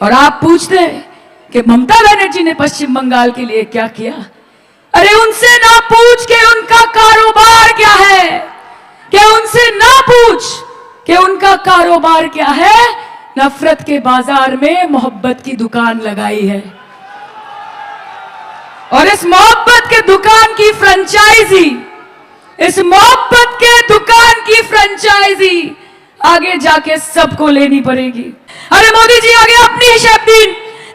और आप पूछते हैं कि ममता बनर्जी ने पश्चिम बंगाल के लिए क्या किया? अरे उनसे ना पूछ के उनका कारोबार क्या है। कि उनसे ना पूछ कि उनका कारोबार क्या है। नफरत के बाज़ार में मोहब्बत की दुकान लगाई है। और इस मोहब्बत के दुकान की फ्रेंचाइजी, इस मोहब्बत के दुकान की फ्रेंचाइजी आगे जाके सबको लेनी पड़ेगी। আরে মোদিজি, আগে আপনি হিসাব দিন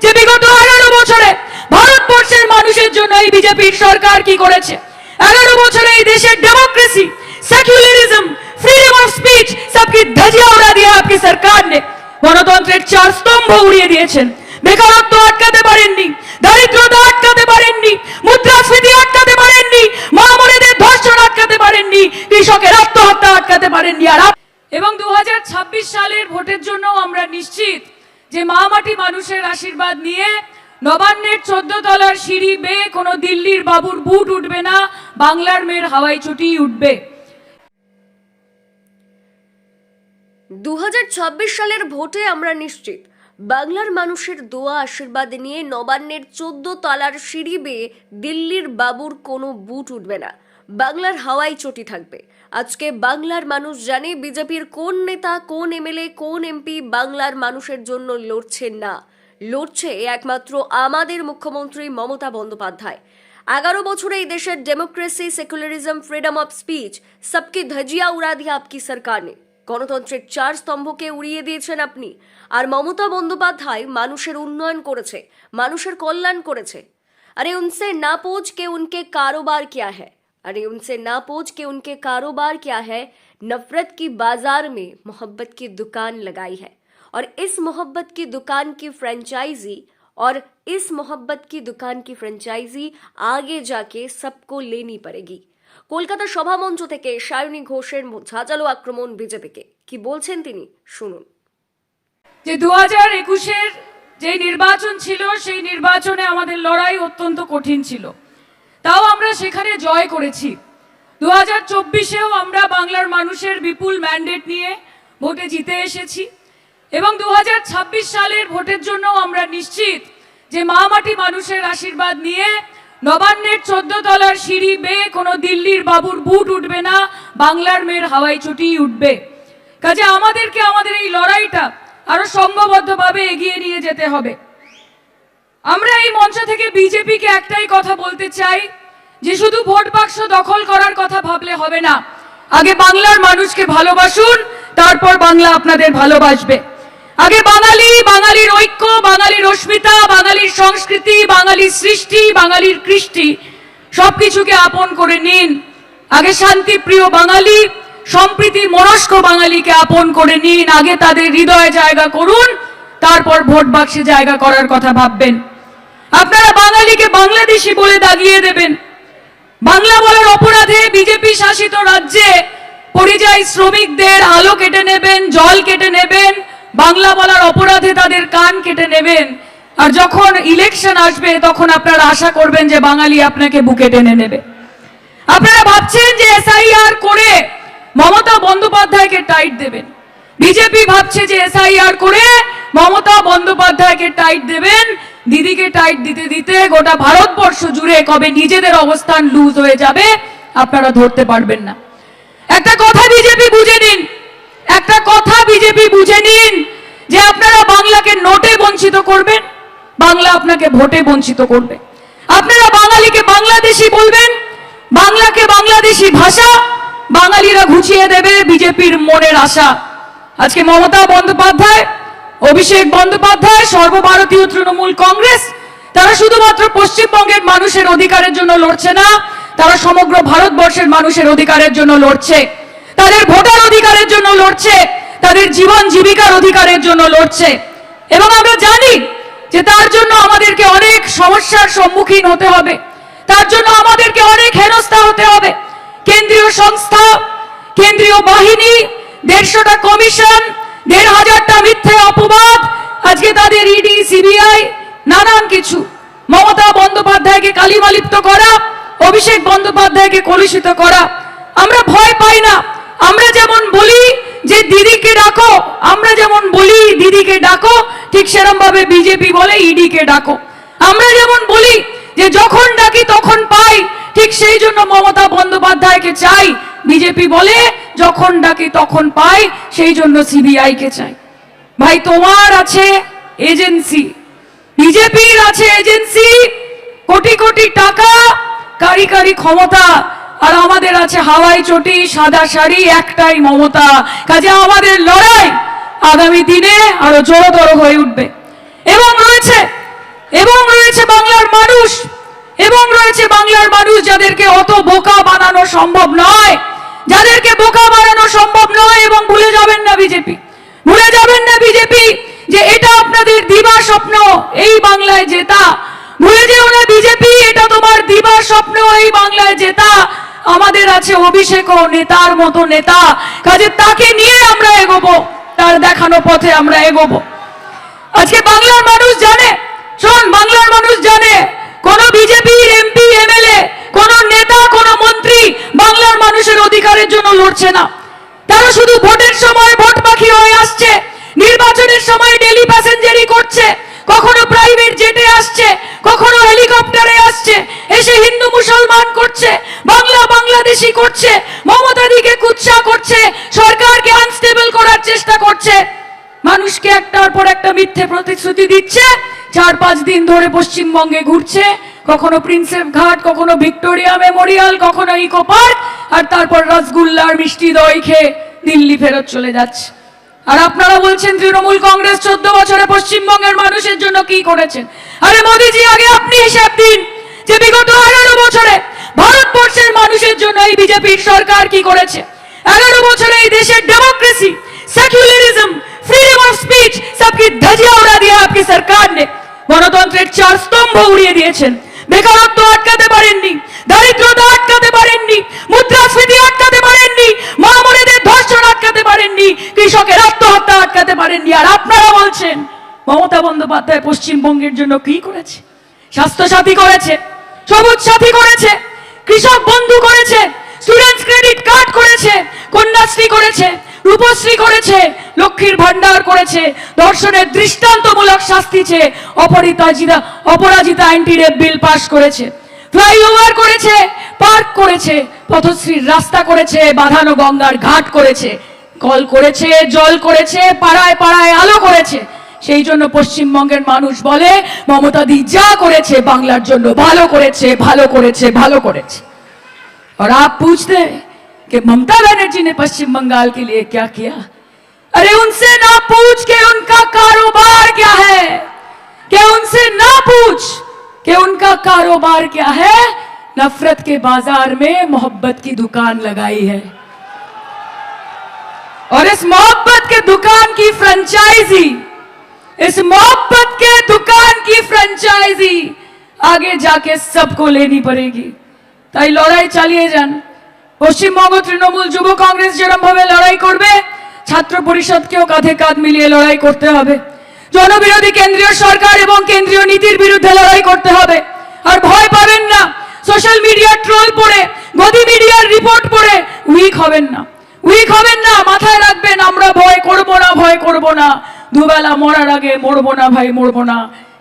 যে বিগত এগারো বছরে ভারতবর্ষের মানুষের জন্য এই বিজেপির সরকার কি করেছে। এগারো বছরে এই দেশের democracy secularism freedom of speech সবকি ধজিয়া উড়া দিয়ে আপনি সরকার ने গণতন্ত্রের চার স্তম্ভ উড়িয়ে দিয়েছেন। বেকারত্ব আটকাতে পারেননি, দারিদ্রতা আটকাতে পারেননি, মুদ্রাস্ফীতি আটকাতে পারেননি মহামণিদের ধর্ষণ আটকাতে পারেননি, কৃষকের আত্মহত্যা আটকাতে পারেননি, আর এবং দুহাজার ছাব্বিশ সালের ভোটের জন্য আমরা নিশ্চিত যে মা মাটি মানুষের আশীর্বাদ নিয়ে নবান্নের চোদ্দ তলার সিঁড়ি বেয়ে কোনো দিল্লির বাবুর বুট উঠবে না, বাংলার মেয়ের হাওয়াই চটি উঠবে। দু হাজার ছাব্বিশ সালের ভোটে আমরা নিশ্চিত, বাংলার মানুষের দোয়া আশীর্বাদ নিয়ে নবান্নের চোদ্দ তলার সিঁড়ি বেয়ে দিল্লির বাবুর কোনো বুট উঠবে না। বাংলার হাওয়াই চটি থাকবে আজকে বাংলার মানুষ জানে বিজেপির কোন নেতা কোন এমএলএ কোন এমপি বাংলার মানুষের জন্য লড়ছে না লড়ছে একমাত্র আমাদের মুখ্যমন্ত্রী মমতা বন্দ্যোপাধ্যায় এগারো বছরে এই দেশের democracy secularism freedom of speech সবকি ধজিয়া উড়া দিয়ে আপকি সরকার নে গণতন্ত্রের চার স্তম্ভকে উড়িয়ে দিয়েছেন আপনি আর মমতা বন্দ্যোপাধ্যায় মানুষের উন্নয়ন করেছে মানুষের কল্যাণ করেছে अरे उनसे ना पूछ के उनके कारोबार क्या है अरे उनसे ना पूछ के उनके कारोबार क्या है नफरत की बाजार में मोहब्बत की दुकान लगाई है और इस मोहब्बत की दुकान की फ्रेंचाइजी और इस मोहब्बत की दुकान की फ्रेंचाइजी आगे जाके सबको लेनी पड़ेगी কলকাতা সভামঞ্চ থেকে সায়নী ঘোষের ঝাঁঝালো আক্রমণ বিজেপিকে কি বলছেন তিনি শুনুন যে দু হাজার একুশের যে নির্বাচন ছিল সেই নির্বাচনে আমাদের লড়াই অত্যন্ত কঠিন ছিল তাও আমরা সেখানে জয় করেছি। দু হাজার চব্বিশেও আমরা বাংলার মানুষের বিপুল ম্যান্ডেট নিয়ে ভোটে জিতে এসেছি এবং দু হাজার ছাব্বিশ সালের ভোটের জন্য আমরা নিশ্চিত যে মা মাটি মানুষের আশীর্বাদ নিয়ে নবান্নের চোদ্দ তলার সিঁড়ি বেয়ে কোনো দিল্লির বাবুর বুট উঠবে না, বাংলার মেয়ের হাওয়াই চটি উঠবে। কাজে আমাদেরকে আমাদের এই লড়াইটা আরও সংঘবদ্ধভাবে এগিয়ে নিয়ে যেতে হবে। আমরা এই মঞ্চ থেকে বিজেপিকে একটাই কথা বলতে চাই, যে শুধু ভোট বাক্স দখল করার কথা ভাবলে হবে না। আগে বাংলার মানুষকে ভালোবাসুন, তারপর বাংলা আপনাদের ভালোবাসবে। আগে বাঙালি, বাঙালির ঐক্য, বাঙালির অস্মিতা, বাঙালির সংস্কৃতি, বাঙালির সৃষ্টি, বাঙালির কৃষ্টি, সবকিছুকে আপন করে নিন। আগে শান্তিপ্রিয় বাঙালি সম্প্রীতি মনস্ক বাঙালিকে আপন করে নিন। আগে তাদের হৃদয়ে জায়গা করুন, তারপর ভোট বাক্সে জায়গা করার কথা ভাববেন। আপনারা বাঙালিকে বাংলাদেশি বলে দাগিয়ে দেবেন। বাংলা বলার অপরাধে বিজেপি শাসিত রাজ্যে পরিযায়ী শ্রমিকদের আলো কেটে নেবেন, জল কেটে নেবেন, বাংলা বলার অপরাধে তাদের কান কেটে নেবেন। আর যখন ইলেকশন আসবে, তখন আপনারা আশা করবেন যে বাঙালি আপনাকে বুকে টেনে নেবে। আপনারা ভাবছেন যে এসআইআর করে মমতা বন্দ্যোপাধ্যায়কে টাইট দেবেন। বিজেপি ভাবছে যে এসআইআর করে মমতা বন্দ্যোপাধ্যায়কে টাইট দেবেন। দিদিকে টাইট দিতে দিতে গোটা ভারতবর্ষ জুড়ে কবে নিজেদের অবস্থান লুজ হয়ে যাবে, আপনারা ধরতে পারবেন না। একটা কথা বিজেপি বুঝে নিন, একটা কথা বিজেপি বুঝে নিন যে আপনারা বাংলাকে নোটে বঞ্চিত করবেন, বাংলা আপনাকে ভোটে বঞ্চিত করবে। আপনারা বাঙালিকে বাংলাদেশি বলবেন, বাংলাকে বাংলাদেশি ভাষা, বাঙালিরা ঘুচিয়ে দেবে বিজেপির মনের আশা। আজকে মমতা বন্দ্যোপাধ্যায় অভিষেক বন্দ্যোপাধ্যায়, সর্বভারতীয় তৃণমূল কংগ্রেস, তারা শুধুমাত্র পশ্চিমবঙ্গের মানুষের অধিকারের জন্য লড়ছে না, তারা সমগ্র ভারতবর্ষের মানুষের অধিকারের জন্য লড়ছে। তাদের ভোটার অধিকারের জন্য লড়ছে, তাদের জীবন জীবিকার অধিকারের জন্য লড়ছে। এবং আমরা জানি যে তার জন্য আমাদেরকে অনেক সমস্যার সম্মুখীন হতে হবে। তার জন্য আমাদেরকে অনেক হেনস্থা হতে হবে। কেন্দ্রীয় সংস্থা, কেন্দ্রীয় বাহিনী, দেড়শোটা কমিশন দেড় হাজারটা মিথ্যে অপবাদ, আজকে তাদের ইডি সিবিআই নানান কিছু। মমতা বন্দ্যোপাধ্যায়কে কালিমালিপ্ত করা, অভিষেক বন্দ্যোপাধ্যায়কে কলুষিত করা। আমরা ভয় পাই না। আমরা যেমন বলি যে, দিদিকে ডাকো। আমরা যেমন বলি, দিদিকে ডাকো। ঠিক সেরকম ভাবে বিজেপি বলে ইডি কে ডাকো। আমরা যেমন বলি যে, যখন ডাকি তখন পাই। ঠিক সেই জন্য মমতা বন্দ্যোপাধ্যায়কে চাই। বিজেপি বলে যখন ডাকি তখন পাই, সেই জন্য সিবিআই কে চাই। ভাই, তোমার আছে এজেন্সি। বিজেপির আছে এজেন্সি। কোটি কোটি টাকা, কারি কারি ক্ষমতা। আর আমাদের আছে হাওয়াই চটি, সাদা শাড়ি, একটাই মমতা। কাজে আমাদের লড়াই আগামী দিনে আরও জোরতর হয়ে উঠবে। এবং রয়েছে এবং রয়েছে বাংলার মানুষ। এবং রয়েছে বাংলার মানুষ যাদেরকে অত বোকা বানানো সম্ভব নয়। যাদেরকে বোকা বানানো সম্ভব নয় এবং ভুলে যাবেন না বিজেপি। ভুলে যাবেন না বিজেপি যে এটা আপনাদের দিবা স্বপ্ন, এই বাংলায় জেতা। ভুলে যেও না বিজেপি, এটা তোমার দিবা স্বপ্ন, এই বাংলায় জেতা। আমাদের আছে অভিষেক ও নেতার মতো নেতা। কাজে তাকে নিয়ে আমরা এগোবো, তার দেখানো পথে আমরা এগোবো। আজকে বাংলার মানুষ জানে, শোন, বাংলার মানুষ জানে, কোন বিজেপির বাংলার মানুষের অধিকারের জন্য লড়ছে না। তারা শুধু ভোটের সময় ভোট পাখি হয়ে আসছে, নির্বাচনের সময় ডেলি প্যাসেঞ্জারি করছে, কখনো প্রাইভেট জেটে আসছে, কখনো হেলিকপ্টারে আসছে, এসে হিন্দু মুসলমান করছে, বাংলা বাংলাদেশি করছে মমতাদিকে কুৎসা করছে, সরকারকে আনস্টেবল করার চেষ্টা করছে। মানুষকে একটার পর একটা মিথ্যে প্রতিশ্রুতি দিচ্ছে, চার পাঁচ দিন ধরে পশ্চিমবঙ্গে ঘুরছে কখনো প্রিন্সেপ ঘাট কখনো ভিক্টোরিয়া মেমোরিয়াল কখনো ইকো পার্ক আর তারপর রসগুল্লার মিষ্টি দই খেয়ে দিল্লি ফেরত চলে যাচ্ছে। আর আপনারা বলছেন, তৃণমূল কংগ্রেস চোদ্দ বছরে পশ্চিমবঙ্গের মানুষের জন্য কি করেছেন? আরে মোদিজি, আগে আপনি হিসাব দিন যে বিগত এগারো বছরে ভারতবর্ষের মানুষের জন্য এই বিজেপির সরকার কি করেছে। এগারো বছরে এই দেশের democracy secularism freedom of speech সবকি ধজিয়া উড়া দিয়ে আপনি সরকার নে। গণতন্ত্রের চার স্তম্ভ উড়িয়ে দিয়েছেন। বেকারত্ব আটকাতে পারেননি, দারিদ্রতা আটকাতে পারেননি, মুদ্রাস্ফীতি আটকাতে পারেননি মামুনেদের ধর্ষণ আটকাতে পারেননি, কৃষকের আত্মহত্যা আটকাতে পারেননি। আর আপনারা বলছেন, মমতা বন্দ্যোপাধ্যায় পশ্চিমবঙ্গের জন্য কি করেছে? স্বাস্থ্যসাথী করেছে, সবুজ সাথী করেছে, কৃষক বন্ধু করেছে স্টুডেন্টস ক্রেডিট কার্ড করেছে, কন্যাশ্রী করেছে রূপশ্রী করেছে, লক্ষ্মীর ভান্ডার করেছে, দর্শনের দৃষ্টান্তমূলক শাস্তি চেয়ে অপরাজিতা অপরাজিতা আইনটি বিল পাশ করেছে। ফ্লাইওভার করেছে, পার্ক করেছে, পথশ্রীর রাস্তা করেছে, বাঁধানো গঙ্গার ঘাট করেছে, কল করেছে, জল করেছে, পাড়ায় পাড়ায় আলো করেছে। সেই জন্য পশ্চিমবঙ্গের মানুষ বলে মমতাদি যা করেছে, বাংলার জন্য ভালো করেছে ভালো করেছে ভালো করেছে। আর আপ বুঝতে कि ममता बनर्जी ने पश्चिम बंगाल के लिए क्या किया? अरे उनसे ना पूछ के उनका कारोबार क्या है। कि उनसे ना पूछ कि उनका कारोबार क्या है। नफरत के बाज़ार में मोहब्बत की दुकान लगाई है। और इस मोहब्बत के दुकान की फ्रेंचाइजी, इस मोहब्बत के दुकान की फ्रेंचाइजी आगे जाके सबको लेनी पड़ेगी। ताई लड़ाई चालिए जान। পশ্চিমবঙ্গ তৃণমূল যুব কংগ্রেস যেরকম ভাবে লড়াই করবে, ছাত্র পরিষদকেও কাঁধে কাঁধ মিলিয়ে লড়াই করতে হবে। জনবিরোধী কেন্দ্রীয় সরকার এবং কেন্দ্রীয় নীতির বিরুদ্ধে লড়াই করতে হবে। আর ভয় পাবেন না, সোশ্যাল মিডিয়ার ট্রোল পড়ে, গদি মিডিয়ার রিপোর্ট পড়ে, উইক হবেন না। উইক হবেন না, মাথায় রাখবেন, আমরা ভয় করব না, ভয় করব না। দুবেলা মরার আগে মরবো না ভাই, মরবো না।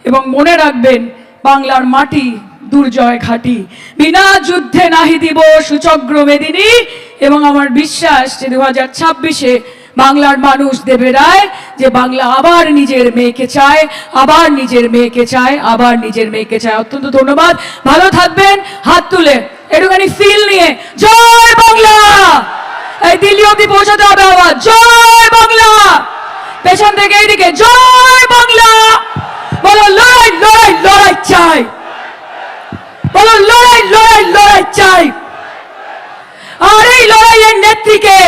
এবং মনে রাখবেন, বাংলার মাটি দুর্জয় ঘাটি। বিনা যুদ্ধে নাহি দিব সুচগ্র মেদিনী। এবং আমার বিশ্বাস যে দু হাজার ছাব্বিশে বাংলার মানুষ দেবে রায় যে বাংলা আবার নিজের মেয়েকে চায়, আবার নিজের মেয়েকে চায়, আবার নিজের মেয়েকে চায়। অত্যন্ত ধন্যবাদ। ভালো থাকবেন, হাত তুলে একটুখানি ফিল নিয়ে। জয় বাংলা! এই দিল্লি অব্দি পৌঁছাতে হবে আবার। জয় বাংলা! পেছন থেকে এইদিকে। জয় বাংলা! বলো, লড়াই লড়াই লড়াই চাই। বলো লড়াই লড়াই লড়াই চাই। আর এই লড়াইয়ের নেত্রীকে